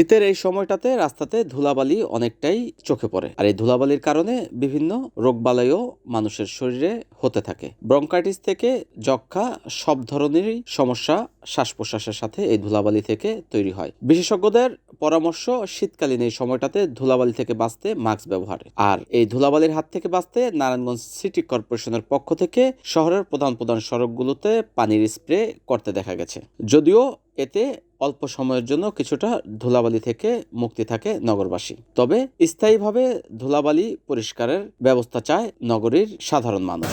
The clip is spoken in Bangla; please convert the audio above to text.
শীতের এই সময়টাতে রাস্তাতে ধুলাবালি অনেকটাই চোখে পড়ে। আর এই ধুলাবালির কারণে বিভিন্ন রোগবালাইও মানুষের শরীরে হতে থাকে। ব্রঙ্কাইটিস থেকে যক্ষা সব ধরনেরই সমস্যা শ্বাস প্রশ্বাসের সাথে এই ধুলাবালি থেকে তৈরি হয়। বিশেষজ্ঞদের পরামর্শ, শীতকালীন এই সময়টাতে ধুলাবালি থেকে বাঁচতে মাস্ক ব্যবহার। আর এই ধুলাবালির হাত থেকে বাঁচতে নারায়ণগঞ্জ সিটি কর্পোরেশনের পক্ষ থেকে শহরের প্রধান প্রধান সড়কগুলোতে পানির স্প্রে করতে দেখা গেছে। যদিও এতে অল্প সময়ের জন্য কিছুটা ধুলাবালি থেকে মুক্তি থাকে নগরবাসী। তবে স্থায়ীভাবে ধুলাবালি পরিষ্কারের ব্যবস্থা চায় নগরীর সাধারণ মানুষ।